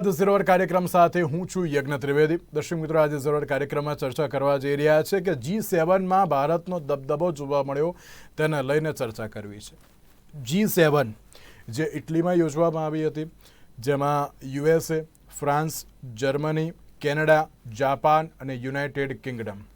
ઝરોવર કાર્યક્રમ સાથે હું છું યજ્ઞ ત્રિવેદી. દર્શક મિત્રો, આજે ઝરોવર કાર્યક્રમમાં ચર્ચા કરવા જઈ રહ્યા છે કે જી સેવનમાં ભારતનો દબદબો જોવા મળ્યો તેને લઈને ચર્ચા કરવી છે. જી સેવન જે ઇટલીમાં યોજવામાં આવી હતી, જેમાં USA France, Germany, Canada, Japan અને યુનાઇટેડ કિંગડમ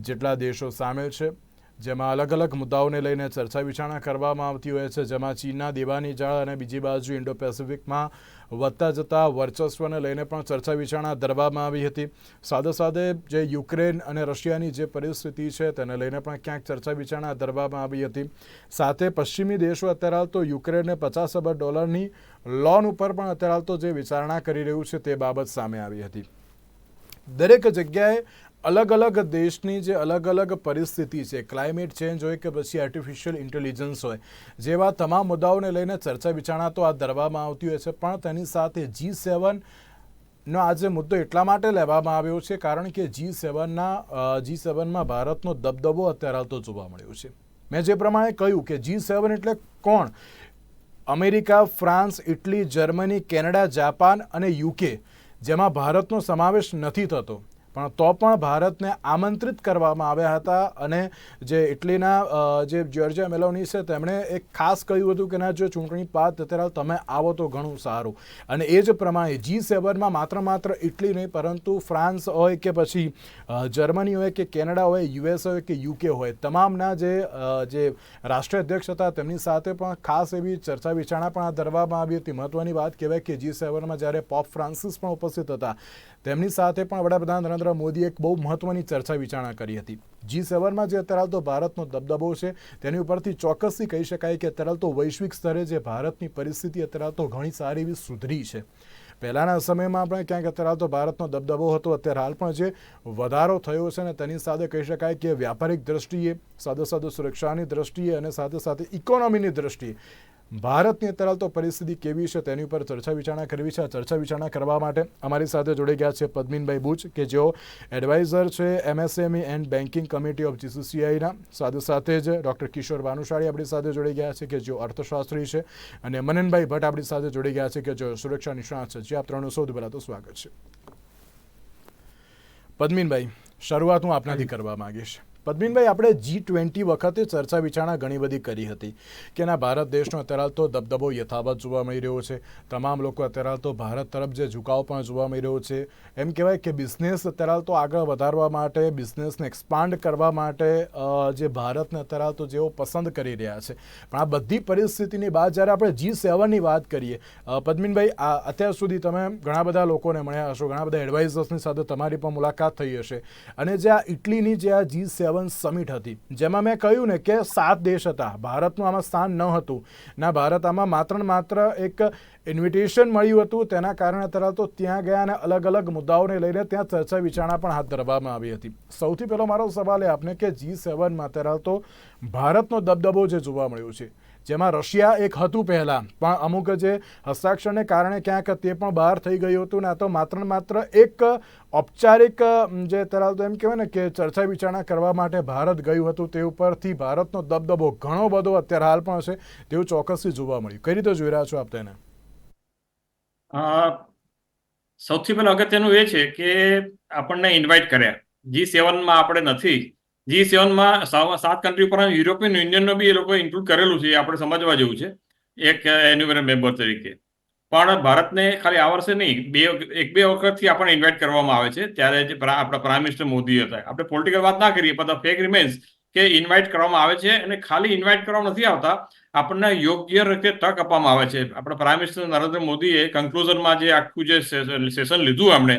જેટલા દેશો સામેલ છે, જેમાં અલગ અલગ મુદ્દાઓને લઈને ચર્ચા વિચારણા કરવામાં આવતી હોય છે, જેમાં ચીનના દેવાની જાળ અને બીજી બાજુ ઇન્ડો પેસિફિકમાં વધતા જતા વર્ચસ્વને લઈને પણ ચર્ચા વિચારણા ધરવામાં આવી હતી. સાથે સાથે જે યુક્રેન અને રશિયાની જે પરિસ્થિતિ છે તેને લઈને પણ ક્યાંક ચર્ચા વિચારણા ધરવામાં આવી હતી. સાથે પશ્ચિમી દેશો અત્યારે હાલ તો યુક્રેનને પચાસ અબજ ડોલરની લોન ઉપર પણ અત્યારે હાલ તો જે વિચારણા કરી રહ્યું છે તે બાબત સામે આવી હતી. દરેક જગ્યાએ અલગ અલગ દેશની જે અલગ અલગ પરિસ્થિતિ છે ક્લાઇમેટ ચેન્જ હોય કે પછી આર્ટિફિશિયલ ઇન્ટેલિજન્સ હોય, જેવા તમામ મુદ્દાઓને લઈને ચર્ચા વિચારણા તો આ ધરવામાં આવતી હોય છે, પણ તેની સાથે જી સેવન નો આજે મુદ્દો એટલા માટે લેવામાં આવ્યો છે, કારણ કે જી સેવનના જી સેવનમાં ભારતનો દબદબો અત્યારે હાલ તો જોવા મળ્યો છે. મેં જે પ્રમાણે કહ્યું કે જી સેવન એટલે કોણ? America, France, Italy, Germany, Canada, Japan અને યુકે, જેમાં ભારતનો સમાવેશ નથી થતો. પણ તો પણ ભારતને આમંત્રિત કરવામાં આવ્યા હતા અને જે ઇટલીના જે જ્યોર્જિયા મેલોની છે, તેમણે એક ખાસ કહ્યું હતું કે ના, જો ચૂંટણી બાદ અત્યારે તમે આવો તો ઘણું સારું. અને એ જ પ્રમાણે જી સેવનમાં માત્ર માત્ર ઇટલી નહીં, પરંતુ ફ્રાન્સ હોય કે પછી જર્મની હોય કે કેનેડા હોય યુએસ હોય કે યુકે હોય, તમામના જે જે જે રાષ્ટ્રાધ્યક્ષ હતા, તેમની સાથે પણ ખાસ એવી ચર્ચા વિચારણા પણ આ ધરવામાં આવી હતી. મહત્વની વાત કહેવાય કે જી સેવનમાં જ્યારે પોપ ફ્રાન્સિસ પણ ઉપસ્થિત હતા તેમની સાથે પણ વડાપ્રધાન નરેન્દ્ર મોદીએ એક બહુ મહત્વની ચર્ચા વિચારણા કરી હતી. જી સેવનમાં જે અત્યારે હાલ તો ભારતનો દબદબો છે, તેની ઉપરથી ચોક્કસથી કહી શકાય કે અત્યારે તો વૈશ્વિક સ્તરે જે ભારતની પરિસ્થિતિ અત્યારે તો ઘણી સારી એવી સુધરી છે. પહેલાંના સમયમાં પણ ક્યાંક અત્યારે તો ભારતનો દબદબો હતો, અત્યારે હાલ પણ જે વધારો થયો છે ને તેની સાથે કહી શકાય કે વ્યાપારિક દ્રષ્ટિએ સાથે સાથે સુરક્ષાની દ્રષ્ટિએ અને સાથે સાથે ઇકોનોમીની દ્રષ્ટિએ ભારતની અત્યારે તો પરિસ્થિતિ કેવી છે તેની ઉપર ચર્ચા વિચારણા કરવી છે. ચર્ચા વિચારણા કરવા માટે અમારી સાથે જોડાઈ ગયા છે પદ્મિનભાઈ બુચ કે જેઓ એડવાઇઝર છે MSME and banking committee of જીસીસીઆઈના. સાથે સાથે જ ડૉક્ટર કિશોર ભાનુશાળી આપણી સાથે જોડાઈ ગયા છે કે જેઓ અર્થશાસ્ત્રી છે. અને મનનભાઈ ભટ્ટ આપણી સાથે જોડાઈ ગયા છે કે જેઓ સુરક્ષા નિષ્ણાત છે. જે આપ ત્રણનું સૌથી પહેલાં તો સ્વાગત છે. પદ્મિનભાઈ શરૂઆત હું આપનાથી કરવા માંગીશ. પદ્મિનભાઈ, આપણે જી ટ્વેન્ટી વખતે ચર્ચા વિચારણા ઘણી બધી કરી હતી કે ના, ભારત દેશનો અત્યારે તો દબદબો યથાવત જોવા મળી રહ્યો છે. તમામ લોકો અત્યારે તો ભારત તરફ જે ઝુકાવ પણ જોવા મળી રહ્યો છે. એમ કહેવાય કે બિઝનેસ અત્યારે તો આગળ વધારવા માટે બિઝનેસને એક્સપાન્ડ કરવા માટે જે ભારતને અત્યારે તો જેઓ પસંદ કરી રહ્યા છે. પણ આ બધી પરિસ્થિતિની બાદ જ્યારે આપણે જી સેવનની વાત કરીએ પદ્મિનભાઈ, આ અત્યાર સુધી તમે ઘણા બધા લોકોને મળ્યા હશો, ઘણા બધા એડવાઇઝર્સની સાથે તમારી પણ મુલાકાત થઈ હશે. અને જે આ ઇટલીની જે આ જી સેવન સમિટ હતી, જેમાં મેં કહ્યું ને કે સાત દેશ હતા. ભારતનું આમાં સ્થાન ન હતું. ના, ભારત આમાં માત્ર ને માત્ર એક ઇન્વિટેશન મળ્યું હતું. તેના કારણે અત્યારે તો ત્યાં ગયા અને અલગ અલગ મુદ્દાઓને લઈને ત્યાં ચર્ચા વિચારણા પણ હાથ ધરવામાં આવી હતી. સૌથી પહેલો મારો સવાલ એ આપને કે જી સેવનમાં તરત તો ભારતનો દબદબો જે જોવા મળ્યો છે જેમાં રશિયા એક હતું પહેલાં. પણ અમુક જે હસ્તાક્ષરને કારણે ક્યાંક તે પણ બહાર થઈ ગયું હતું ને આ તો માત્ર માત્ર એક ઔપચારિક જે ધરાવતો એમ કહેવાય ને કે ચર્ચા વિચારણા કરવા માટે ભારત ગયું હતું તે ઉપરથી ભારતનો દબદબો ઘણો બધો અત્યારે હાલ પણ છે તેવું ચોક્કસથી જોવા મળ્યું. કઈ રીતે જોઈ રહ્યા છો આપ તેને? સૌથી પહેલા અગત્યનું એ છે કે આપણને ઇન્વાઇટ કર્યા. જી સેવનમાં આપણે નથી. જી સેવનમાં સાત કન્ટ્રી ઉપર યુરોપિયન યુનિયનનો બી એ લોકો ઇન્ક્લુડ કરેલું છે આપણે સમજવા જેવું છે. એક એન્યુમરલ મેમ્બર તરીકે. પણ ભારતને ખાલી આ વર્ષે નહીં, બે એક, બે વખતથી આપણને ઇન્વાઇટ કરવામાં આવે છે. ત્યારે જે આપણા પ્રાઇમ મિનિસ્ટર મોદી હતા. આપણે પોલિટિકલ વાત ના કરીએ, પણ ફેક રિમેન્સ કે ઇન્વાઇટ કરવામાં આવે છે અને ખાલી ઇન્વાઇટ કરવામાં નથી આવતા, આપણને યોગ્ય રીતે તક આપવામાં આવે છે. આપણા પ્રાઇમ મિનિસ્ટર નરેન્દ્ર મોદીએ કન્ક્લુઝનમાં જે આખું જે સેશન લીધું એમણે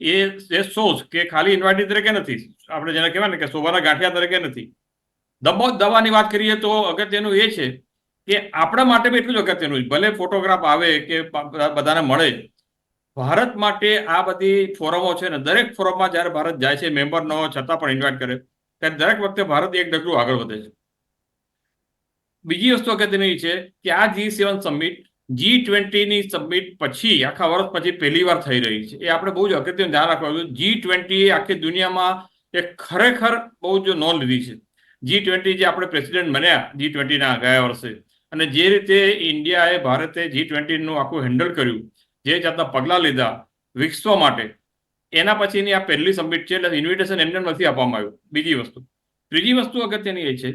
એ એ શોઝ કે ખાલી ઇન્વાઇટી તરીકે નથી. આપણે જેને કહેવાય ને કે શોભાના ગાંઠિયા તરીકે નથી. દબો દવાની વાત કરીએ તો અગત્યનું એ છે કે આપણા માટે બી એટલું જ અગત્યનું ભલે ફોટોગ્રાફ આવે કે બધાને મળે. ભારત માટે આ બધી ફોરમો છે ને, દરેક ફોરમમાં જ્યારે ભારત જાય છે મેમ્બર ન હોય છતાં પણ ઇન્વાઇટ કરે, ત્યારે દરેક વખતે ભારત એક ડગલું આગળ વધે છે. બીજી વસ્તુ અગત્યની છે કે આ જી સેવન સમિટ જી ટ્વેન્ટીની સમિટ પછી, આખા વર્ષ પછી પહેલી વાર થઈ રહી છે. એ આપણે બહુ જ અગત્યનું ધ્યાન રાખવાનું જી ટ્વેન્ટી આખી દુનિયામાં એ ખરેખર બહુ જ નોંધ લીધી છે. જી ટ્વેન્ટી જે આપણે પ્રેસિડેન્ટ બન્યા જી ટ્વેન્ટીના ગયા વર્ષે. અને જે રીતે ઇન્ડિયાએ ભારતે જી ટ્વેન્ટીનું આખું હેન્ડલ કર્યું, જે જાતના પગલાં લીધા વિકસવા માટે, એના પછીની આ પહેલી સમિટ છે. એટલે ઇન્વિટેશન એમને નથી આપવામાં આવ્યું. બીજી વસ્તુ. ત્રીજી વસ્તુ અગત્યની એ છે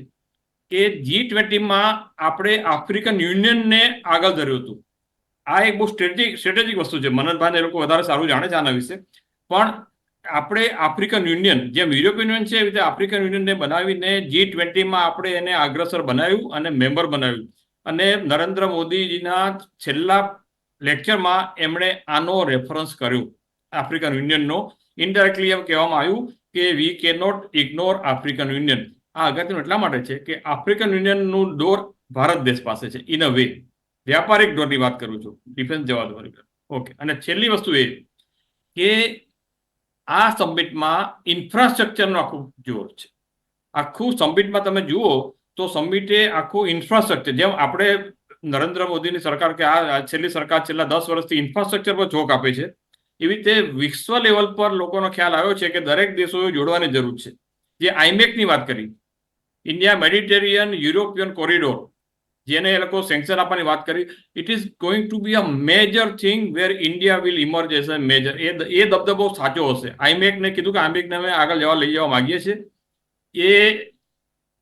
કે જી ટ્વેન્ટીમાં આપણે આફ્રિકન યુનિયનને આગળ ધર્યું હતું. આ એક બહુ સ્ટ્રેટેજિક સ્ટ્રેટેજિક વસ્તુ છે. મનનભાઈ એ લોકો વધારે સારું જાણે છે આના વિશે. પણ આપણે આફ્રિકન યુનિયન જેમ યુરોપિયન યુનિયન છે, એવી રીતે આફ્રિકન યુનિયનને બનાવીને જી ટ્વેન્ટીમાં આપણે એને અગ્રસર બનાવ્યું અને મેમ્બર બનાવ્યું. અને નરેન્દ્ર મોદીજીના છેલ્લા લેક્ચરમાં એમણે આનો રેફરન્સ કર્યો. આફ્રિકન યુનિયનનો ઇનડાયરેક્ટલી એમ કહેવામાં આવ્યું કે વી કે નોટ ઇગ્નોર આફ્રિકન યુનિયન આ અગત્યનું એટલા માટે છે કે આફ્રિકન યુનિયનનું દોર ભારત દેશ પાસે છે ઇન અ વે વ્યાપારિક દોરની વાત કરું છું ડિફેન્સ જવા દો ઓકે અને છેલ્લી વસ્તુ એ કે આ સમિટમાં ઇન્ફ્રાસ્ટ્રક્ચરનો આખું જોર છે. આખું સમિટમાં તમે જુઓ તો સમિટે આખું ઇન્ફ્રાસ્ટ્રક્ચર જેમ આપણે નરેન્દ્ર મોદીની સરકાર કે આ છેલ્લી સરકાર છેલ્લા દસ વર્ષથી ઇન્ફ્રાસ્ટ્રક્ચર પર જોક આપે છે, એવી રીતે વિશ્વ લેવલ પર લોકોનો ખ્યાલ આવ્યો છે કે દરેક દેશોએ જોડવાની જરૂર છે. જે આઈમેકની વાત કરી ઇન્ડિયા મેડિટેરિયન યુરોપિયન કોરિડોર જેને એ લોકો સેન્કશન આપવાની વાત કરી. It is going to be a major thing where India will emerge as a major એ એ દબદબો સાચો હશે. આઈમેકને કીધું કે આઈમેકને અમે આગળ જવા લઈ જવા માંગીએ છીએ. એ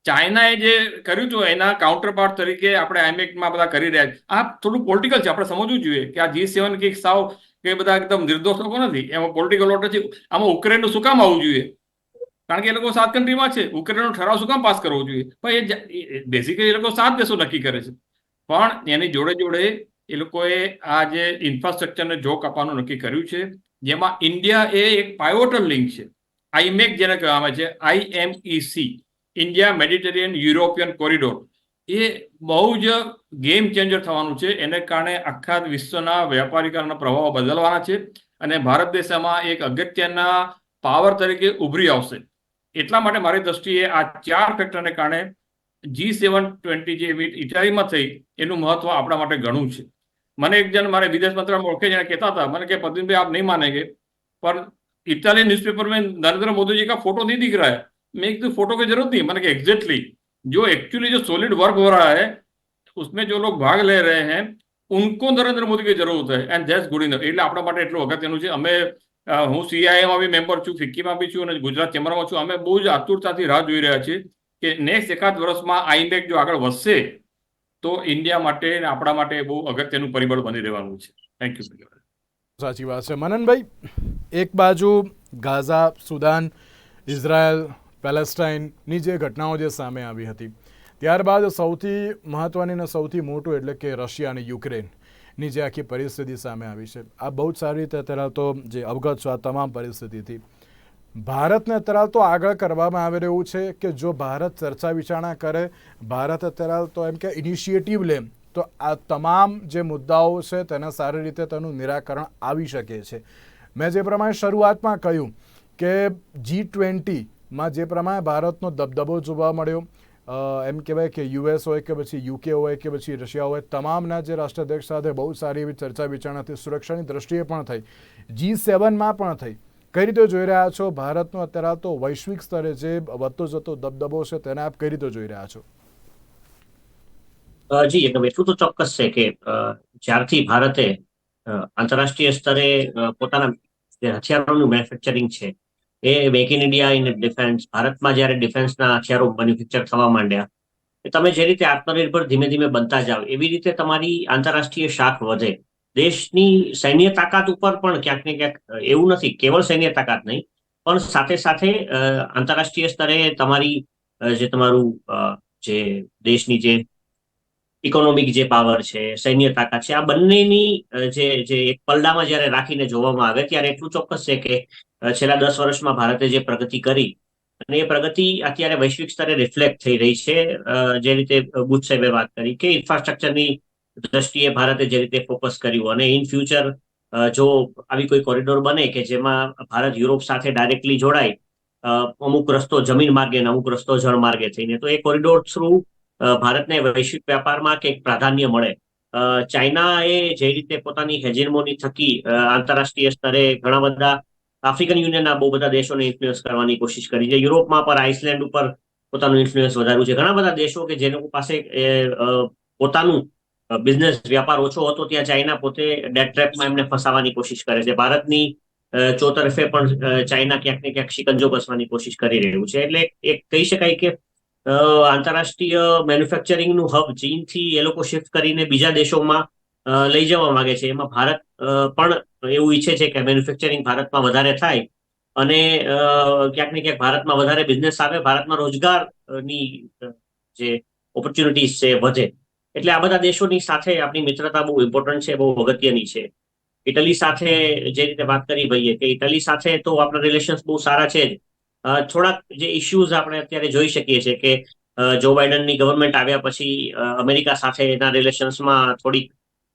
ચાઇનાએ જે કર્યું હતું એના કાઉન્ટર પાર્ટ તરીકે આપણે આઈમેકમાં બધા કરી રહ્યા છીએ આ થોડું પોલિટિકલ છે. આપણે સમજવું જોઈએ કે આ જી સેવન કે સાવ કે બધા એકદમ નિર્દોષ લોકો નથી. એમાં પોલિટિકલ ઓર્ડર છે આમાં ઉક્રેનનું શું કામ આવવું જોઈએ? કારણ કે એ લોકો સાત કન્ટ્રીમાં છે. ઉક્રેનનો ઠરાવ શું કામ પાસ કરવો જોઈએ? પણ એ બેઝિકલી એ લોકો સાત દેશો નક્કી કરે છે. પણ એની જોડે જોડે એ લોકોએ આ જે ઇન્ફ્રાસ્ટ્રક્ચરને જોક આપવાનું નક્કી કર્યું છે. જેમાં ઇન્ડિયા એ એક પાયોટલ લિંક છે. આઈમેક જેને કહેવામાં આવે છે. IMEC India Mediterranean European corridor એ બહુ જ ગેમ ચેન્જર થવાનું છે. એને કારણે આખા વિશ્વના વ્યાપારીકરણના પ્રભાવો બદલવાના છે. અને ભારત દેશમાં એક અગત્યના પાવર તરીકે ઉભરી આવશે. એટલા માટે મારી દ્રષ્ટિએ આ ચાર ફેક્ટરને કારણે જી સેવન ટ્વેન્ટી જે મીટ ઇટાલીમાં થઈ એનું મહત્વ આપણા માટે ઘણું છે મને એક જણ મારે વિદેશ મંત્રાલય ઓળખે જેને કહેતા હતા મને કે પદવીનભાઈ આપ નહીં માનેંગે पर इटालियन न्यूज़पेपर में नरेंद्र मोदी जी का फोटो नहीं दिख रहा है मैं एक तो फोटो की जरूरत नहीं मैंने कहा एग्जैक्टली जो एक्चुअली जो सॉलिड वर्क हो रहा है उसमें जो लोग भाग ले रहे हैं उनको नरेंद्र मोदी की जरूरत है एंड ધેટ્સ ગુડ ઇનફ એટલે આપણા માટે એટલું અગત્યનું છે અમે અ, હું સીઆઈએમાં બી મેમ્બર છું, ફિક્કીમાં બી છું અને ગુજરાત ચેમ્બરમાં છું. અમે બહુ જ આતુરતાથી રાહ જોઈ રહ્યા છીએ કે નેક્સ્ટ એકાદ વર્ષમાં આઈમેક જો આગળ વધશે, તો ઇન્ડિયા માટે અને આપણા માટે બહુ અગત્યનું પરિબળ બની રહેવાનું છે. થેન્ક યુ સાચી વાત છે. મનનભાઈ, એક બાજુ ગાઝા, સુદાન, ઇઝરાયલ પેલેસ્ટાઇનની જે ઘટનાઓ જે સામે આવી હતી, ત્યારબાદ સૌથી મહત્ત્વની અને સૌથી મોટું એટલે કે રશિયા અને યુક્રેનની જે આખી પરિસ્થિતિ સામે આવી છે. આ બહુ જ સારી રીતે અત્યારે તો જે અવગત છો આ તમામ પરિસ્થિતિથી. ભારતને અત્યારે તો આગળ કરવામાં આવી રહ્યું છે કે જો ભારત ચર્ચા વિચારણા કરે, ભારત અત્યારે તો એમ કે ઇનિશિયેટિવ લે, તો આ તમામ જે મુદ્દાઓ છે તેના સારી રીતે તેનું નિરાકરણ આવી શકે છે. મેં જે પ્રમાણે શરૂઆતમાં કહ્યું કે જી ટ્વેન્ટીમાં જે પ્રમાણે ભારતનો દબદબો જોવા મળ્યો એમ કહેવાય કે યુએસ હોય કે પછી યુકે હોય કે પછી રશિયા હોય, તમામના જે રાષ્ટ્રાધ્યક્ષ સાથે બહુ સારી એવી ચર્ચા વિચારણા થઈ સુરક્ષાની દ્રષ્ટિએ પણ થઈ. જી સેવનમાં પણ થઈ. કઈ રીતે જોઈ રહ્યા છો? ભારતનો અત્યારે તો વૈશ્વિક સ્તરે જે વધતો જતો દબદબો છે તેને આપ કઈ રીતે જોઈ રહ્યા છો? જી એકદમ એટલું તો ચોક્કસ છે કે જ્યારથી ભારતે આંતરરાષ્ટ્રીય સ્તરે પોતાના હથિયારોનું મેન્યુફેક્ચરિંગ છે એ make in India in defence ભારતમાં જ્યારે ડિફેન્સના હથિયારો મેન્યુફેક્ચર થવા માંડ્યા તમે જે રીતે આત્મનિર્ભર ધીમે ધીમે બનતા જાઓ એવી રીતે તમારી આંતરરાષ્ટ્રીય શાખ વધે. દેશની સૈન્ય તાકાત ઉપર પણ ક્યાંક ને ક્યાંક એવું નથી, કેવળ સૈન્ય તાકાત નહીં, પણ સાથે સાથે આંતરરાષ્ટ્રીય સ્તરે તમારી જે તમારું જે દેશની જે ઇકોનોમિક જે પાવર છે, સૈન્ય તાકાત છે, આ બંનેની જે જે એક પલડામાં જ્યારે રાખીને જોવામાં આવે, ત્યારે એટલું ચોક્કસ છે કે છેલ્લા દસ વર્ષમાં ભારતે જે પ્રગતિ કરી અને એ પ્રગતિ અત્યારે વૈશ્વિક સ્તરે રિફ્લેક્ટ થઈ રહી છે. જે રીતે બુચ સાહેબે વાત કરી કે ઇન્ફ્રાસ્ટ્રક્ચરની દ્રષ્ટિએ ભારતે જે રીતે ફોકસ કર્યું અને ઇન ફ્યુચર જો આવી કોઈ કોરિડોર બને કે જેમાં ભારત યુરોપ સાથે ડાયરેક્ટલી જોડાય અમુક રસ્તો જમીન માર્ગે અને અમુક રસ્તો જળ માર્ગે થઈને તો એ કોરિડોર થ્રુ ભારતને વૈશ્વિક વેપારમાં કંઈક પ્રાધાન્ય મળે. અ, ચાઇનાએ જે રીતે પોતાની હેજેમોની થકી આંતરરાષ્ટ્રીય સ્તરે ઘણા બધા આફ્રિકન યુનિયનના બહુ બધા દેશોને ઇન્ફ્લુઅન્સ કરવાની કોશિશ કરી છે. યુરોપમાં પણ આઇસલેન્ડ ઉપર પોતાનું ઇન્ફ્લુઅન્સ વધાર્યું છે. ઘણા બધા દેશો કે જેનો પાસે પોતાનું બિઝનેસ વ્યાપાર ઓછો હતો, ત્યાં ચાઇના પોતે ડેટ ટ્રેપમાં એમને ફસાવાની કોશિશ કરે છે. ભારતની ચોતરફે પણ ચાઇના ક્યાંક ને ક્યાંક શિકંજો કસવાની કોશિશ કરી રહ્યું છે. એટલે એક કહી શકાય કે આંતરરાષ્ટ્રીય મેન્યુફેક્ચરિંગનું હબ ચીનથી એ લોકો શિફ્ટ કરીને બીજા દેશોમાં લઈ જવા માંગે છે. એમાં ભારત પણ એવું ઈચ્છે છે કે મેન્યુફેક્ચરિંગ ભારતમાં વધારે થાય અને ક્યાંક ને ક્યાંક ભારતમાં વધારે બિઝનેસ આવે, ભારતમાં રોજગારની જે ઓપોર્ચ્યુનિટીઝ છે વધે. એટલે આ બધા દેશોની સાથે આપણી મિત્રતા બહુ ઇમ્પોર્ટન્ટ છે, બહુ અગત્યની છે. ઇટલી સાથે જે રીતે વાત કરી ભાઈએ કે ઇટલી સાથે તો આપણા રિલેશન્સ બહુ સારા છે જ. થોડાક જે ઇશ્યુઝ આપણે અત્યારે જોઈ શકીએ છીએ કે જો બાઇડનની ગવર્મેન્ટ આવ્યા પછી અમેરિકા સાથેના રિલેશન્સમાં થોડીક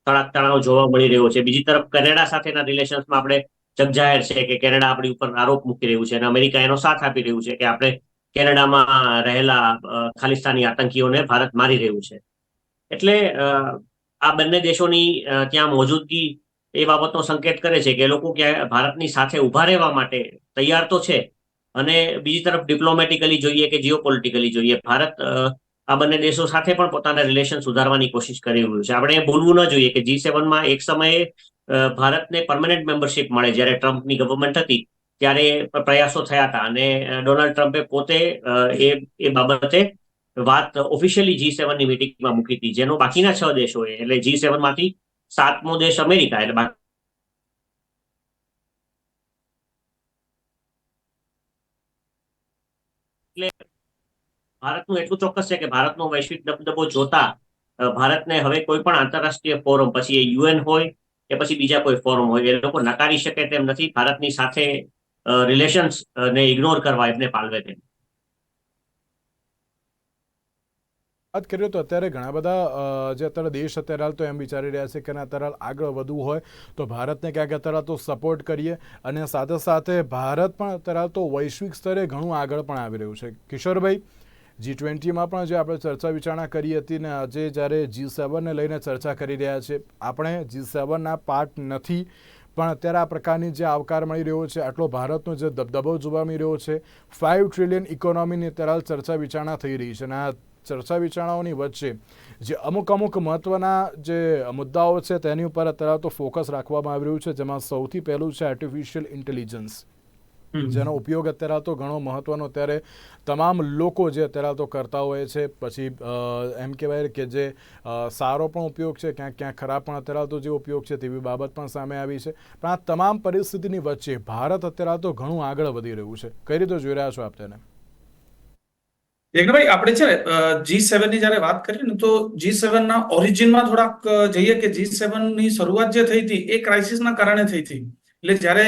તણાક તણાવ જોવા મળી રહ્યો છે. બીજી તરફ કેનેડા સાથેના રિલેશન્સમાં આપણે જગજાહેર છે કે કેનેડા આપણી ઉપર આરોપ મૂકી રહ્યું છે અને અમેરિકા એનો સાથ આપી રહ્યું છે કે આપણે કેનેડામાં રહેલા ખાલિસ્તાની આતંકીઓને ભારત મારી રહ્યું છે. એટલે આ બંને દેશોની ત્યાં મોજૂદગી એ બાબતનો સંકેત કરે છે કે લોકો ક્યાં ભારતની સાથે ઊભા રહેવા માટે તૈયાર તો છે અને બીજી તરફ ડિપ્લોમેટિકલી જોઈએ કે જીઓપોલિટિકલી જોઈએ. ભારત આ બંને દેશો સાથે પણ પોતાના રિલેશન સુધારવાની કોશિશ કરી રહ્યું છે. આપણે ભૂલવું ન જોઈએ કે જી સેવનમાં એક સમયે ભારતને પરમનન્ટ મેમ્બરશિપ મળે જ્યારે ટ્રમ્પની ગવર્મેન્ટ હતી, ત્યારે પ્રયાસો થયા હતા અને ડોનાલ્ડ ટ્રમ્પે પોતે એ એ બાબતે વાત ઓફિશિયલી જી સેવનની મિટિંગમાં મૂકી હતી, જેનો બાકીના છ દેશોએ એટલે જી સેવનમાંથી સાતમો દેશ અમેરિકા, એટલે બાકી ભારતનું એટલું ચોક્કસ છે કે ભારતનો વૈશ્વિક દબદબો જોતા ભારતને હવે કોઈ પણ આંતરરાષ્ટ્રીય ફોરમ, પછી એ યુએન હોય કે પછી બીજા કોઈ ફોરમ હોય, એ લોકો નકારી શકે તેમ નથી. ભારતની સાથે રિલેશન્સ ને ઇગ્નોર કરવા એમને પાલવે તેમ. વાત કરીએ તો અત્યારે ઘણા બધા જે અત્યારે દેશ અત્યારે હાલ તો એમ વિચારી રહ્યા છે કે અત્યારે હાલ આગળ વધવું હોય તો ભારતને ક્યાંક અત્યારે તો સપોર્ટ કરીએ અને સાથે સાથે ભારત પણ અત્યારે હાલ તો વૈશ્વિક સ્તરે ઘણું આગળ પણ આવી રહ્યું છે. કિશોરભાઈ? જી ટ્વેન્ટીમાં પણ જે આપણે ચર્ચા વિચારણા કરી હતી ને આજે જ્યારે જી સેવનને લઈને ચર્ચા કરી રહ્યા છે, આપણે જી સેવનના પાર્ટ નથી, પણ અત્યારે આ પ્રકારની જે આવકાર મળી રહ્યો છે, આટલો ભારતનો જે દબદબો જોવા મળી રહ્યો છે ફાઇવ ટ્રિલિયન ઇકોનોમીની અત્યારે ચર્ચા વિચારણા થઈ રહી છે. અને આ ચર્ચા વિચારણાઓની વચ્ચે જે અમુક અમુક મહત્વના જે મુદ્દાઓ છે, તેની ઉપર અત્યારે તો ફોકસ રાખવામાં આવી રહ્યું છે, જેમાં સૌથી પહેલું છે આર્ટિફિશિયલ ઇન્ટેલિજન્સ જેનો ઉપયોગ અત્યારે તો ઘણો મહત્વનો અત્યારે તમામ લોકો જે અત્યારે તો કરતા હોય છે પછી એમ કહેવાય કે જે સારો પણ ઉપયોગ છે ક્યાંક ક્યાંક ખરાબ પણ અત્યારે તો જે ઉપયોગ છે તેવી બાબત પણ સામે આવી છે. પણ આ તમામ પરિસ્થિતિની વચ્ચે ભારત અત્યારે તો ઘણું આગળ વધી રહ્યું છે. કઈ રીતે જોઈ રહ્યા છો આપ તેને? ભાઈ આપણે છે ને જી સેવનની જયારે વાત કરીએ ને તો જી સેવન ના ઓરિજિનમાં થોડાક જઈએ કે જી સેવનની શરૂઆત જે થઈ હતી એ ક્રાઇસિસના કારણે થઈ હતી. એટલે જ્યારે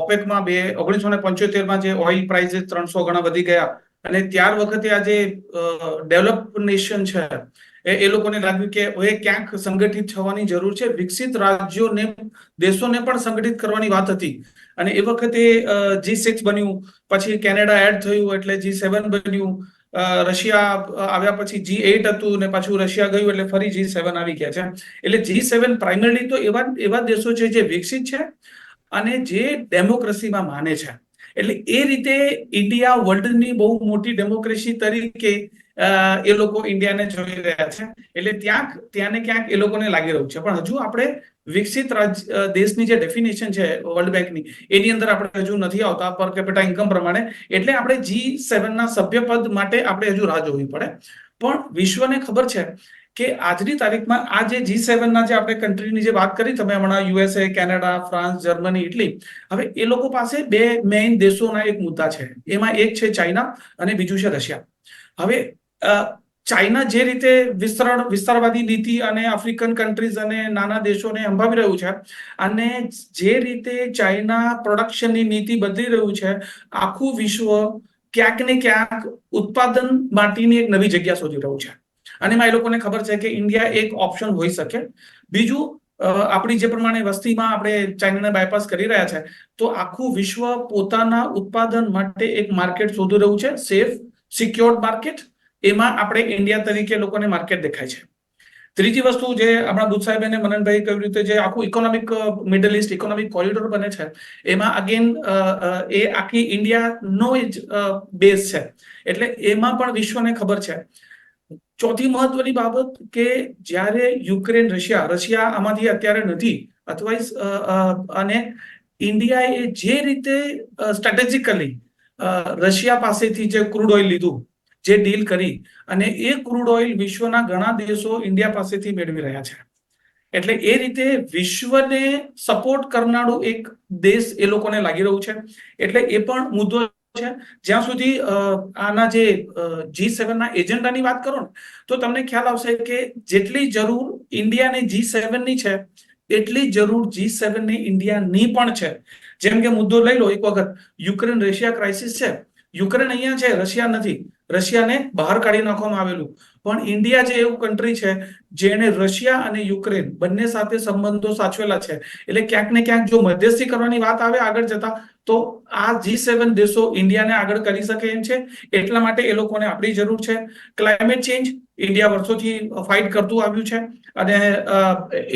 ઓપેકમાં બે, ઓગણીસો ને પંચોતેરમાં જે ઓઇલ પ્રાઇઝ ત્રણસો ગણા વધી ગયા અને ત્યાર વખતે આ જે ડેવલપ નેશન છે, એ એ લોકોને લાગ્યું કે હવે ક્યાંક સંગઠિત થવાની જરૂર છે. વિકસિત રાજ્યોને, દેશોને પણ સંગઠિત કરવાની વાત હતી. અને એ વખતે જી સિક્સ બન્યું, પછી કેનેડા એડ થયું એટલે જી સેવન બન્યું રશિયા આવ્યા પછી જી એટ હતું ને પાછું રશિયા ગયું એટલે ફરી જી સેવન આવી ગયા છે. એટલે જી સેવન પ્રાઇમરલી તો એવા એવા દેશો છે જે વિકસિત છે અને જે ડેમોક્રેસીમાં માને છે. એટલે એ રીતે ઇન્ડિયા વર્લ્ડની બહુ મોટી ડેમોક્રેસી તરીકે એ લોકો ઇન્ડિયાને જોઈ રહ્યા છે. એટલે ત્યાં, ત્યાંને ક્યાંક એ લોકોને લાગી રહ્યું છે. પણ હજુ આપણે વિકસિત રાજ્ય દેશની જે ડેફિનેશન છે વર્લ્ડ બેંકની એની અંદર આપણે હજુ નથી આવતા પર કેપિટા ઇન્કમ પ્રમાણે. એટલે આપણે જી સેવનના સભ્યપદ માટે આપણે હજુ રાહ જોવી પડે. પણ વિશ્વને ખબર છે કે આજની તારીખમાં આ જે જી સેવનના જે આપણે કન્ટ્રીની જે વાત કરી, તમે હમણાં USA Canada France Germany Italy હવે એ લોકો પાસે બે મેઇન દેશોના એક મુદ્દા છે. એમાં એક છે ચાઇના અને બીજું છે રશિયા હવે ચાઇના જે રીતે વિસ્તરણ, વિસ્તારવાદી નીતિ અને આફ્રિકન કન્ટ્રીઝ અને નાના દેશોને સંભાવી રહ્યું છે અને જે રીતે ચાઇના પ્રોડક્શનની નીતિ બદલી રહ્યું છે, આખું વિશ્વ ક્યાંક ને ક્યાંક ઉત્પાદન માટેની એક નવી જગ્યા શોધી રહ્યું છે. અને એમાં એ લોકોને ખબર છે કે ઇન્ડિયા એક ઓપ્શન હોઈ શકે. બીજું આપણી જે પ્રમાણે વસ્તીમાં આપણે ચાઇનાને બાયપાસ કરી રહ્યા છે, તો આખું વિશ્વ પોતાના ઉત્પાદન માટે એક માર્કેટ શોધી રહ્યું છે સેફ સિક્યોર્ડ માર્કેટ એમાં આપણે ઇન્ડિયા તરીકે લોકોને માર્કેટ દેખાય છે. ત્રીજી વસ્તુ જે આપણા દૂધ સાહેબ અને મનનભાઈ કહ્યું રીતે જે આખું economic middle east economic corridor બને છે, એમાં અગેન એ આખી ઇન્ડિયાનો જ બેઝ છે. એટલે એમાં પણ વિશ્વને ખબર છે. ચોથી મહત્વની બાબત કે જ્યારે યુક્રેન, રશિયા રશિયા આમાંથી અત્યારે નથી અથવા અને ઇન્ડિયાએ જે રીતે સ્ટ્રેટેજિકલી રશિયા પાસેથી જે ક્રૂડ ઓઇલ લીધું, જે ડીલ કરી, અને એ ક્રૂડ ઓઇલ વિશ્વના ઘણા દેશો ઇન્ડિયા પાસેથી મેળવી રહ્યા છે. એટલે એ રીતે વિશ્વને સપોર્ટ કરનારું એક દેશ એ લોકોને લાગી રહ્યું છે. એટલે એ પણ મુદ્દો છે. જ્યાં સુધી આના જે જી સેવનના એજન્ડાની વાત કરો ને, તો તમને ખ્યાલ આવશે કે જેટલી જરૂર ઇન્ડિયાને જી સેવનની છે, એટલી જરૂર જી સેવનની ઇન્ડિયાની પણ છે. જેમ કે મુદ્દો લઈ લો એક વખત. યુક્રેન રશિયા ક્રાઇસિસ છે. યુક્રેન અહીંયા છે, રશિયા નથી. રશિયાને બહાર કાઢી નાખવામાં આવેલું. પણ ઇન્ડિયા જે એવું કન્ટ્રી છે, જેણે રશિયા અને યુક્રેન બંને સાથે સંબંધો સાચવેલા છે. એટલે ક્યાંક ને ક્યાંક જો મધ્યસ્થી કરવાની વાત આવે આગળ જતા તો આ જી સેવન દેશો ઇન્ડિયાને આગળ કરી શકે એમ છે. એટલા માટે એ લોકોને આપણી જરૂર છે. ક્લાઇમેટ ચેન્જ ઇન્ડિયા વર્ષોથી ફાઇટ કરતું આવ્યું છે. અને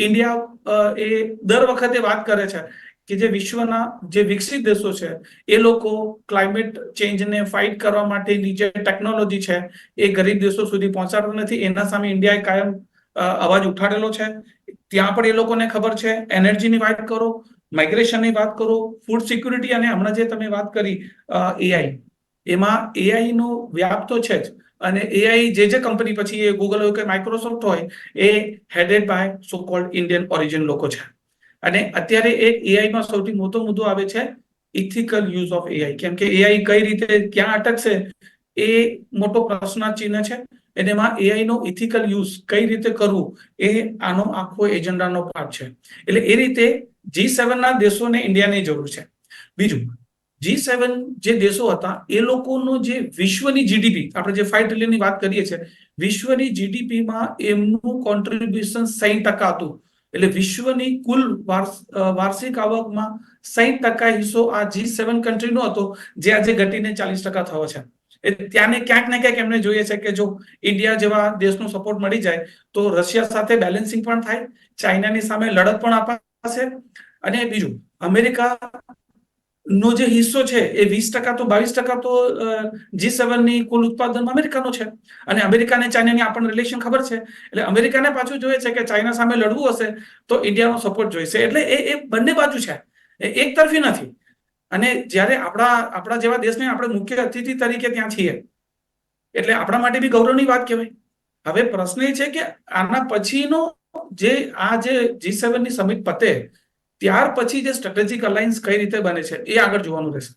ઇન્ડિયા એ દર વખતે વાત કરે છે કે જે વિશ્વના જે વિકસિત દેશો છે, એ લોકો ક્લાઇમેટ ચેન્જને ફાઇટ કરવા માટેની જે ટેકનોલોજી છે. એ ગરીબ દેશો સુધી પહોંચાડતો નથી. એના સામે ઇન્ડિયાએ કાયમ અવાજ ઉઠાડેલો છે. ત્યાં પણ એ લોકોને ખબર છે. એનર્જીની વાત કરો. માઇગ્રેશનની વાત કરો ફૂડ સિક્યુરિટી અને હમણાં જે તમે વાત કરી એઆઈ એમાં એઆઈ નો વ્યાપ તો છે જ. અને એઆઈ જે જે કંપની પછી એ ગૂગલ હોય કે માઇક્રોસોફ્ટ હોય, એ headed by so called Indian origin લોકો છે. અને અત્યારે એક એઆઈમાં સૌથી મોટો મુદ્દો આવે છે ઇથિકલ યુઝ ઓફ એઆઈ કેમ કે એઆઈ કઈ રીતે, ક્યાં અટકશે, એ મોટો પ્રશ્નાચિહ્ન છે. અને એમાં એઆઈ નો ઇથિકલ યુઝ કઈ રીતે કરવું, એ આનો આખો એજન્ડાનો પાર્ટ છે. એટલે એ રીતે જી સેવનના દેશોને ઇન્ડિયાની જરૂર છે. બીજું જી સેવન જે દેશો હતા, એ લોકોનો જે વિશ્વની જીડીપી આપણે જે ફાઈવ ટ્રિલિયનની વાત કરીએ છીએ, વિશ્વની જીડીપીમાં એમનું કોન્ટ્રીબ્યુશન સાઈઠ ટકા હતું. એટલે વિશ્વની કુલ વાર્ષિક આવકમાં સાઈઠ ટકા હિસ્સો આ જી સેવન કન્ટ્રીનો હતો, જે આજે ઘટીને ચાલીસ ટકા થયો છે. ત્યાંને ક્યાંક ને ક્યાંક એમને જોઈએ છે કે જો ઇન્ડિયા જેવા દેશનો સપોર્ટ મળી જાય, તો રશિયા સાથે બેલેન્સિંગ પણ થાય ચાઇનાની સામે લડત પણ અપાશે અને બીજું અમેરિકા નો જે હિસ્સો છે એ વીસ ટકા તો બાવીસ ટકા તો જી સેવનની કુલ ઉત્પાદનમાં અમેરિકાનો છે. અને અમેરિકા અને ચાઇનાની આપણને રિલેશન ખબર છે? એટલે અમેરિકાને પાછું જોઈએ છે કે ચાઇના સામે લડવું હશે તો ઇન્ડિયાનો સપોર્ટ જોઈશે. એટલે એ એ બંને બાજુ છે. એ એક તરફી નથી. અને જ્યારે આપણા આપણા જેવા દેશને આપણે મુખ્ય અતિથિ તરીકે ત્યાં છીએ, એટલે આપણા માટે બી ગૌરવની વાત કહેવાય. હવે પ્રશ્ન એ છે કે આના પછીનો જે, આ જે જી સેવનની સમિટ પતે, ત્યાર પછી જે સ્ટ્રેટેજિક અલાયન્સ કઈ રીતે બને છે, એ આગળ જોવાનું રહેશે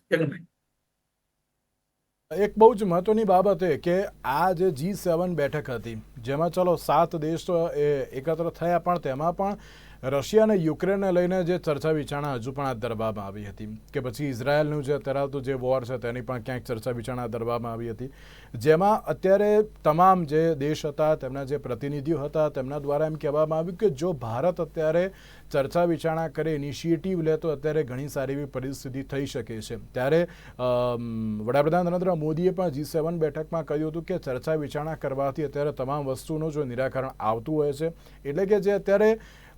એક બહુ જ મહત્વની બાબત એ કે આ જે જી સેવન બેઠક હતી, જેમાં ચલો સાત દેશ એ એકત્ર થયા પણ તેમાં પણ રશિયા અને યુક્રેનને લઈને જે ચર્ચા વિચારણા હજુ પણ હાથ ધરવામાં આવી હતી કે પછી ઇઝરાયલનું જે આવતું જે વોર છે તેની પણ ક્યાંક ચર્ચા વિચારણા ધરવામાં આવી હતી. જેમાં અત્યારે તમામ જે દેશ હતા, તેમના જે પ્રતિનિધિઓ હતા, તેમના દ્વારા એમ કહેવામાં આવ્યું કે જો ભારત અત્યારે ચર્ચા વિચારણા કરે ઇનિશિયેટિવ લે, તો અત્યારે ઘણી સારી એવી પરિસ્થિતિ થઈ શકે છે. ત્યારે વડાપ્રધાન નરેન્દ્ર મોદીએ પણ જી સેવન બેઠકમાં કહ્યું હતું કે ચર્ચા વિચારણા કરવાથી અત્યારે તમામ વસ્તુનું જો નિરાકરણ આવતું હોય છે, એટલે કે જે અત્યારે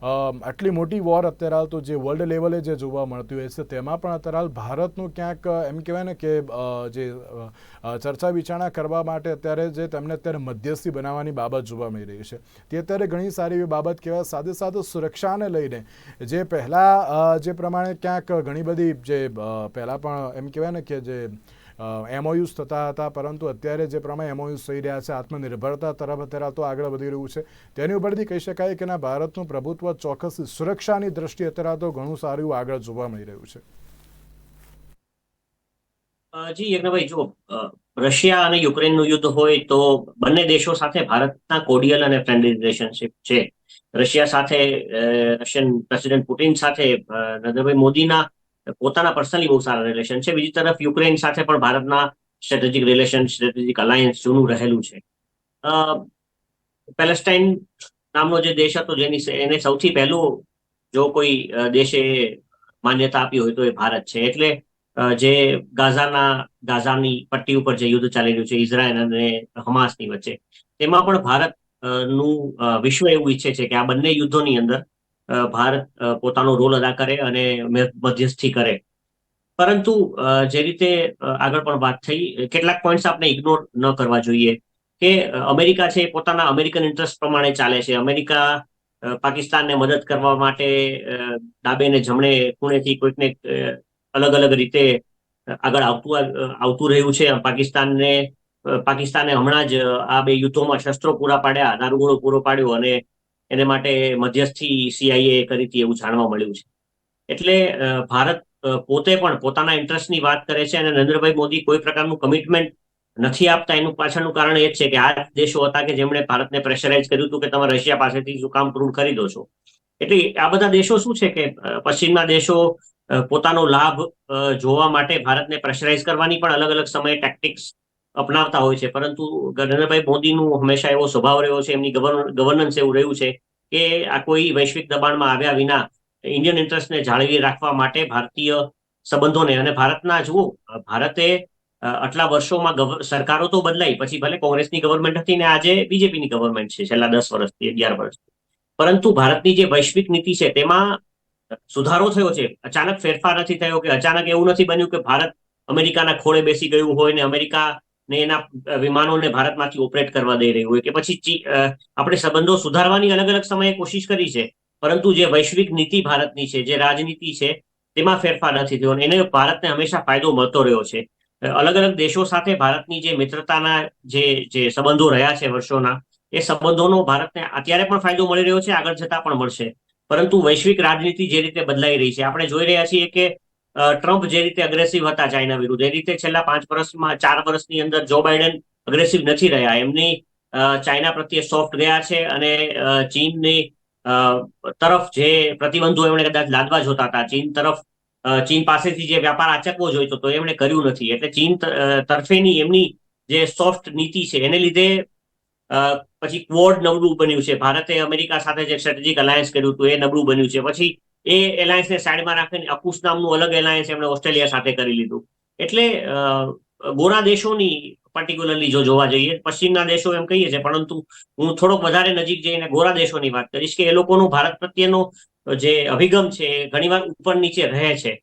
આટલી મોટી વોર અત્યારે હાલ તો જે વર્લ્ડ લેવલે જે જોવા મળતી હોય છે, તેમાં પણ અત્યારે હાલ ભારતનું ક્યાંક, એમ કહેવાય ને કે જે ચર્ચા વિચારણા કરવા માટે અત્યારે જે તેમને અત્યારે મધ્યસ્થી બનાવવાની બાબત જોવા મળી રહી છે. તે અત્યારે ઘણી સારી એવી બાબત કહેવાય, સાથે સાથે સુરક્ષાને લઈને જે પહેલાં જે પ્રમાણે ક્યાંક ઘણી બધી જે પહેલાં પણ એમ કહેવાય ને કે જે એમઓયુઝ થતા હતા, પરંતુ અત્યારે જે પ્રમાણે એમઓયુઝ થઈ રહ્યા છે, આત્મનિર્ભરતા તરફ અત્યારે તો આગળ વધી રહ્યું છે. તેની ઉપરથી કહી શકાય કે ના, ભારતનું પ્રભુત્વ ચોક્કસ સુરક્ષાની દ્રષ્ટિએ અત્યારે તો ઘણું સારું આગળ જોવા મળી રહ્યું છે. જી યજ્ઞભાઈ જો રશિયા અને યુક્રેનનું યુદ્ધ હોય તો બંને દેશો સાથે ભારતના કોડિયલ અને ફ્રેન્ડલી રિલેશનશીપ છે. રશિયા સાથે રશિયન પ્રેસિડેન્ટ પુટિન સાથે નરેન્દ્રભાઈ મોદીના પોતાના પર્સનલી બહુ સારા રિલેશન છે. બીજી તરફ યુક્રેન સાથે પણ ભારતના સ્ટ્રેટેજિક રિલેશન સ્ટ્રેટેજિક અલાયન્સ જૂનું રહેલું છે. પેલેસ્ટાઇન નામનો જે દેશ હતો, જેની એને સૌથી પહેલું જો કોઈ દેશે માન્યતા આપી હોય તો એ ભારત છે. એટલે જે ગાઝાના, ગાઝાની પટ્ટી ઉપર જે યુદ્ધ ચાલી રહ્યું છે, ઇઝરાયલ અને હમાસની વચ્ચે. તેમાં પણ ભારતનું વિશ્વ એવું ઈચ્છે છે કે આ બંને યુદ્ધોની અંદર ભારત પોતાનો રોલ અદા કરે અને મધ્યસ્થી કરે. પરંતુ જે રીતે આગળ પણ વાત થઈ, કેટલાક પોઈન્ટ્સ આપણે ઇગ્નોર ન કરવા જોઈએ કે અમેરિકા છે પોતાના અમેરિકન ઇન્ટરેસ્ટ પ્રમાણે ચાલે છે. અમેરિકા પાકિસ્તાનને મદદ કરવા માટે ડાબે ને જમણે ખૂણેથી કોઈકને અલગ અલગ રીતે આગળ આવતું આવતું રહ્યું છે. પાકિસ્તાનને પાકિસ્તાને હમણાં જ આ બે યુદ્ધોમાં શસ્ત્રો પૂરા પાડ્યા દારૂગોળો પૂરો પાડ્યો અને એને માટે મધ્યસ્થી સીઆઈએ કરી હતી એવું જાણવા મળ્યું છે. એટલે ભારત પોતે પણ પોતાના ઇન્ટરેસ્ટની વાત કરે છે અને નરેન્દ્રભાઈ મોદી કોઈ પ્રકારનું કમિટમેન્ટ નથી આપતા, એનું પાછળનું કારણ એ જ છે કે આ દેશો હતા કે જેમણે ભારતને પ્રેશરાઇઝ કર્યું હતું કે તમે રશિયા પાસેથી શું કામ પૂરું ખરીદો છો. એટલે આ બધા દેશો શું છે કે પશ્ચિમના દેશો પોતાનો લાભ જોવા માટે ભારતને પ્રેશરાઇઝ કરવાની પણ અલગ અલગ સમયે ટેક્ટિક્સ અપનાવતા હોય છે. પરંતુ નરેન્દ્રભાઈ મોદીનું હંમેશા એવો સ્વભાવ રહ્યો છે, એમની ગવર્નન્સ એવું રહ્યું છે કે આ કોઈ વૈશ્વિક દબાણમાં આવ્યા વિના ઇન્ડિયન ઇન્ટરેસ્ટને જાળવી રાખવા માટે ભારતીય સંબંધોને અને ભારતના, જુઓ, ભારતે આટલા વર્ષોમાં સરકારો તો બદલાઈ, પછી ભલે કોંગ્રેસની ગવર્મેન્ટ હતી ને આજે બીજેપીની ગવર્મેન્ટ છે, છેલ્લા દસ વર્ષથી, અગિયાર વર્ષથી. પરંતુ ભારતની જે વૈશ્વિક નીતિ છે, તેમાં સુધારો થયો છે. અચાનક ફેરફાર નથી થયો કે અચાનક એવું નથી બન્યું કે ભારત અમેરિકાના ખોળે બેસી ગયું હોય ને અમેરિકા ને એના વિમાનોને ભારતમાંથી ઓપરેટ કરવા દઈ રહ્યું હોય કે પછી આપણે સંબંધો સુધારવાની અલગ અલગ સમયે કોશિશ કરી છે. પરંતુ જે વૈશ્વિક નીતિ ભારતની છે, જે રાજનીતિ છે, તેમાં ફેરફાર નથી થયો એને ભારતને હંમેશા ફાયદો મળતો રહ્યો છે. અલગ અલગ દેશો સાથે ભારતની જે મિત્રતાના જે જે સંબંધો રહ્યા છે વર્ષોના, એ સંબંધોનો ભારતને અત્યારે પણ ફાયદો મળી રહ્યો છે, આગળ જતા પણ મળશે. પરંતુ વૈશ્વિક રાજનીતિ જે રીતે બદલાઈ રહી છે, આપણે જોઈ રહ્યા છીએ કે ટ્રમ્પ જે રીતે અગ્રેસિવ હતા ચાઇના વિરુદ્ધ, એ રીતે છેલ્લા પાંચ વર્ષમાં, ચાર વર્ષની અંદર જો બાઇડન અગ્રેસિવ નથી રહ્યા. એમની ચાઇના પ્રત્યે સોફ્ટ ગયા છે અને ચીનની તરફ જે પ્રતિબંધો એમણે કદાચ લાદવા જોતા હતા, ચીન તરફ ચીન પાસેથી જે વ્યાપાર આચકવો જોઈતો તો એમણે કર્યું નથી. એટલે ચીન તરફેની એમની જે સોફ્ટ નીતિ છે, એને લીધે પછી ક્વોડ નબળું બન્યું છે. ભારતે અમેરિકા સાથે જે સ્ટ્રેટેજિક અલાયન્સ કર્યું હતું, એ નબળું બન્યું છે. પછી એ એલાયન્સને સાઈડમાં રાખીને અકુશ નામનું અલગ એલાયન્સ એમણે ઓસ્ટ્રેલિયા સાથે કરી લીધું. એટલે ગોરા દેશોની પર્ટિક્યુલરલી જો જોવા જઈએ, પશ્ચિમના દેશો એમ કહીએ છે પરંતુ હું થોડોક વધારે નજીક જઈને ગોરા દેશોની વાત કરીશ કે એ લોકોનો ભારત પ્રત્યેનો જે અભિગમ છે એ ઘણીવાર ઉપર નીચે રહે છે.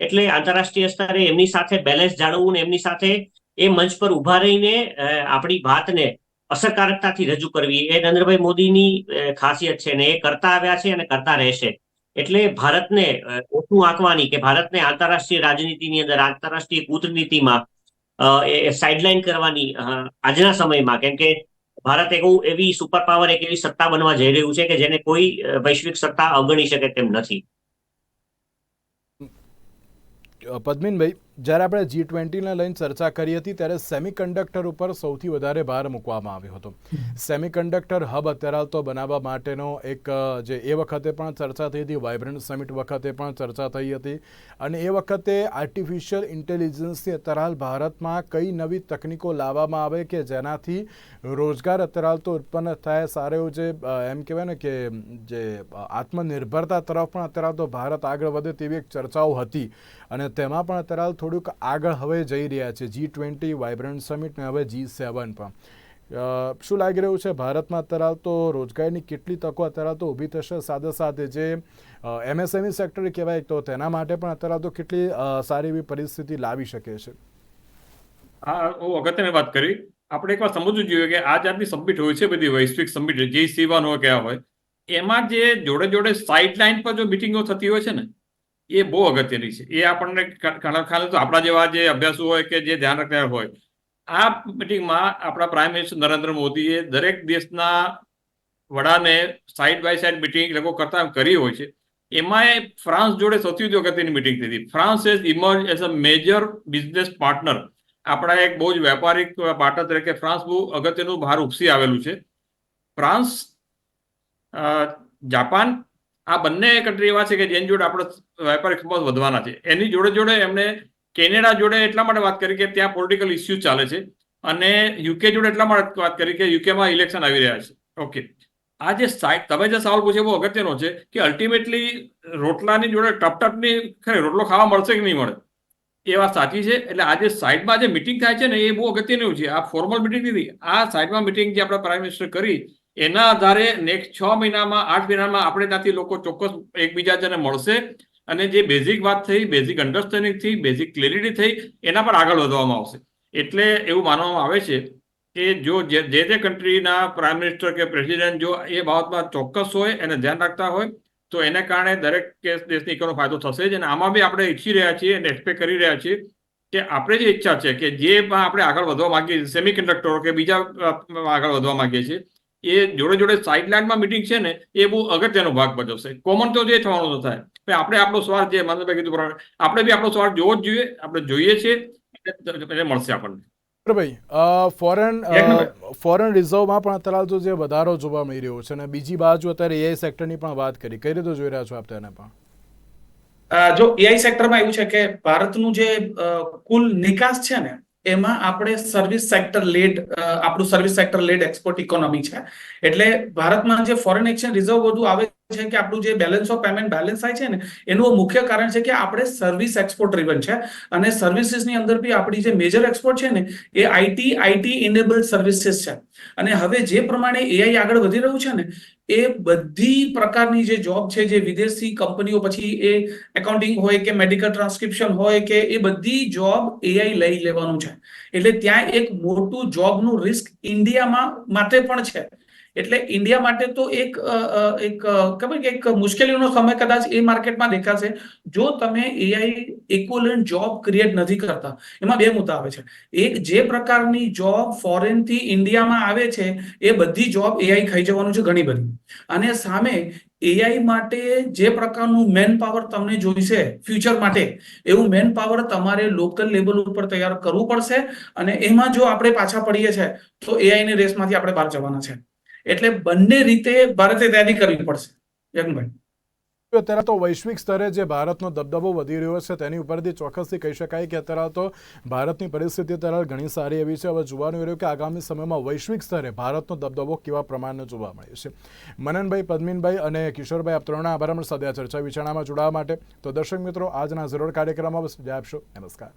એટલે આંતરરાષ્ટ્રીય સ્તરે એમની સાથે બેલેન્સ જાળવવું ને એમની સાથે એ મંચ પર ઊભા રહીને આપણી વાતને અસરકારકતાથી રજૂ કરવી એ નરેન્દ્રભાઈ મોદીની ખાસિયત છે ને એ કરતા આવ્યા છે અને કરતા રહેશે. એટલે ભારતને ઓછું આંકવાની કે ભારતને આંતરરાષ્ટ્રીય રાજનીતિની અંદર, આંતરરાષ્ટ્રીય કૂટનીતિમાં એ સાઇડલાઇન કરવાની આજના સમયમાં. કેમ કે ભારત એવું- એવી સુપર પાવર એક એવી સત્તા બનવા જઈ રહ્યું છે કે જેને કોઈ વૈશ્વિક સત્તા અવગણી શકે તેમ નથી. પદ્મિનભાઈ? જ્યારે આપણે જી ટ્વેન્ટીને લઈને ચર્ચા કરી હતી, ત્યારે સેમિકન્ડક્ટર ઉપર સૌથી વધારે ભાર મૂકવામાં આવ્યો હતો. સેમિકન્ડક્ટર હબ અત્યારે તો બનાવવા માટેનો એક જે એ વખતે પણ ચર્ચા થઈ હતી વાઇબ્રન્ટ સમિટ વખતે પણ ચર્ચા થઈ હતી. અને એ વખતે આર્ટિફિશિયલ ઇન્ટેલિજન્સથી અત્યારે ભારતમાં કઈ નવી તકનીકો લાવવામાં આવે કે જેનાથી રોજગાર અત્યારે તો ઉત્પન્ન થાય, સારું એવું જે એમ કહેવાય ને કે, જે આત્મનિર્ભરતા તરફ પણ અત્યારે તો ભારત આગળ વધે તેવી એક ચર્ચાઓ હતી. અને તેમાં પણ અત્યારે થોડુંક આગળ હવે જઈ રહ્યા છે. જી ટ્વેન્ટી વાઇબ્રન્ટ સમિટ ને હવે જી સેવન પણ. શું લાગી રહ્યું છે? ભારતમાં અત્યારે તો રોજગારની કેટલી તકો અત્યારે તો ઊભી થશે? સાથે સાથે જે એમએસએમઈ સેક્ટર કહેવાય તો તેના માટે પણ અત્યારે તો કેટલી સારી એવી પરિસ્થિતિ લાવી શકે છે? હા અગત્યની વાત કરી. આપણે એકવાર સમજવું જોઈએ કે આ જાતની સબમિટ હોય છે, બધી વૈશ્વિક સબમિટ જે સીવન કયા હોય, એમાં જે જોડે જોડે સાઇડ લાઇન પર જો મિટિંગો થતી હોય છે ને એ બહુ અગત્યની છે. એ આપણને ઘણા ખ્યાલ તો આપણા જેવા જે અભ્યાસુ હોય કે જે ધ્યાન રાખનાર હોય, આ મિટિંગમાં આપણા પ્રાઇમ મિનિસ્ટર નરેન્દ્ર મોદીએ દરેક દેશના વડાને સાઇડ બાય સાઇડ મિટિંગ લોકો કરતા કરી હોય છે. એમાં ફ્રાન્સ જોડે સૌથી વધુ અગત્યની મિટિંગ થઈ હતી. France as emerge as a major business partner. આપણા એક બહુ જ વ્યાપારિક પાર્ટનર તરીકે ફ્રાન્સ બહુ અગત્યનું બહાર ઉપસી આવેલું છે. ફ્રાન્સ જાપાન આ બંને કન્ટ્રી એવા છે કે જેની જોડે આપણો વેપાર સંબંધ વધવાના છે. એની જોડે જોડે એમણે કેનેડા જોડે એટલા માટે વાત કરી કે ત્યાં પોલિટિકલ ઇસ્યુ ચાલે છે અને યુકે જોડે એટલા માટે વાત કરી કે યુકેમાં ઇલેક્શન આવી રહ્યા છે. ઓકે આ જે સાઈડ તમે જે સવાલ પૂછે બહુ અગત્યનો છે કે અલ્ટિમેટલી રોટલાની જોડે ટપટપની ખરે રોટલો ખાવા મળશે કે નહીં મળે? એ વાત સાચી છે. એટલે આજે સાઈડમાં જે મિટિંગ થાય છે ને એ બહુ અગત્યનું છે. આ ફોર્મલ મિટિંગ નથી. આ સાઈડમાં મિટિંગ જે આપણા પ્રાઇમ મિનિસ્ટર કરી એના આધારે નેક્સ્ટ છ મહિનામાં, આઠ મહિનામાં આપણે ત્યાંથી લોકો ચોક્કસ એકબીજા જેને મળશે અને જે બેઝિક વાત થઈ બેઝિક અન્ડરસ્ટેન્ડિંગ થઈ બેઝિક ક્લેરિટી થઈ, એના પર આગળ વધવામાં આવશે. એટલે એવું માનવામાં આવે છે કે જો જે જે કન્ટ્રીના પ્રાઇમ મિનિસ્ટર કે પ્રેસિડેન્ટ જો એ બાબતમાં ચોક્કસ હોય એને ધ્યાન રાખતા હોય, તો એને કારણે દરેક કે દેશની ઇકોનો ફાયદો થશે જ અને આમાં બી આપણે ઈચ્છી રહ્યા છીએ અને એક્સપેક્ટ કરી રહ્યા છીએ કે આપણે જે ઈચ્છા છે કે જે આપણે આગળ વધવા માંગીએ છીએ સેમી કન્ડક્ટરો કે બીજા આગળ વધવા માંગીએ છીએ એ જોડે જોડે સાઇડલાઇનમાં મિટિંગ છે ને એ બહુ અગત્યનો ભાગ ભજવશે. કોમન તો જે થવાનું તો થાય. આપણે આપણો સ્વાર્થ જે માનસભાઈ કીધું પ્રમાણે આપણે બી આપણો સ્વાર્થ જોવો જ જોઈએ આપણે જોઈએ છીએ એટલે મળશે આપણને. ભાઈ ફોરેન ફોરેન રિઝર્વમાં પણ અત્યારે તો જે વધારો જોવા મળી રહ્યો છે અને બીજી બાજુ અત્યારે એઆઈ સેક્ટરની પણ વાત કરી. કઈ રીતે જોઈ રહ્યા છો આપ તેને પણ? જો એઆઈ સેક્ટરમાં એવું છે કે ભારતનું જે કુલ નિકાસ છે ને એમાં આપણે સર્વિસ સેક્ટર લેડ આપણું service sector led export economy છે. એટલે ભારતમાં જે ફોરેન એક્સચેન્જ રિઝર્વ બધું આવે છે કે આપણું જે બેલેન્સ ઓફ પેમેન્ટ બેલેન્સ થાય છે ને, એનું મુખ્ય કારણ છે કે આપણે સર્વિસ એક્સપોર્ટ ડ્રીવન છે. અને સર્વિસીસની અંદર બી આપણી જે મેજર એક્સપોર્ટ છે ને, એ આઈટી આઈટી ઇનેબલ સર્વિસીસ છે. અને હવે જે પ્રમાણે એઆઈ આગળ વધી રહ્યું છે ને, એ બધી પ્રકારની જે જોબ છે, જે વિદેશી કંપનીઓ પછી એ એકાઉન્ટિંગ હોય કે મેડિકલ ટ્રાન્સક્રિપ્શન હોય કે એ બધી જોબ એઆઈ લઈ લેવાનું છે. એટલે ત્યાં એક મોટું જોબનું રિસ્ક ઇન્ડિયામાં માટે પણ છે. એટલે ઇન્ડિયા માટે તો એક એક ખબર કે એક મુશ્કેલીનો સમય કદાચ એ માર્કેટમાં દેખાશે. જો તમે એઆઈ ઇક્વલન્ટ જોબ ક્રિએટ નથી કરતા, એમાં બે મુદ્દા આવે છે. એક, જે પ્રકારની જોબ ફોરેનથી ઇન્ડિયામાં આવે છે, એ બધી જોબ એઆઈ ખાઈ જવાનું છે ઘણી બધી. અને સામે એઆઈ માટે જે પ્રકારનું મેન પાવર તમને જોઈશે ફ્યુચર માટે, એવું મેન પાવર તમારે લોકલ લેવલ ઉપર તૈયાર કરવું પડશે. અને એમાં જો આપણે પાછા પડીએ છે, તો એઆઈની રેસમાંથી આપણે બહાર જવાના છે. એટલે બંને રીતે ભારતે તૈયારી કરવી પડશે. યજ્ઞભાઈ. અત્યારે તો વૈશ્વિક સ્તરે જે ભારતનો દબદબો વધી રહ્યો છે, તેની ઉપરથી ચોક્કસથી કહી શકાય કે અત્યારે તો ભારતની પરિસ્થિતિ અત્યારે ઘણી સારી એવી છે. હવે જોવાનું રહ્યું કે આગામી સમયમાં વૈશ્વિક સ્તરે ભારતનો દબદબો કેવા પ્રમાણનો જોવા મળે છે. મનનભાઈ, પદ્મિનભાઈ અને કિશોરભાઈ, આપ ત્રણના આભાર. અમારી સાથે ચર્ચા વિચારણામાં જોડાવા માટે તો દર્શક મિત્રો, આજના જરૂર કાર્યક્રમમાં બસ આપશો. નમસ્કાર.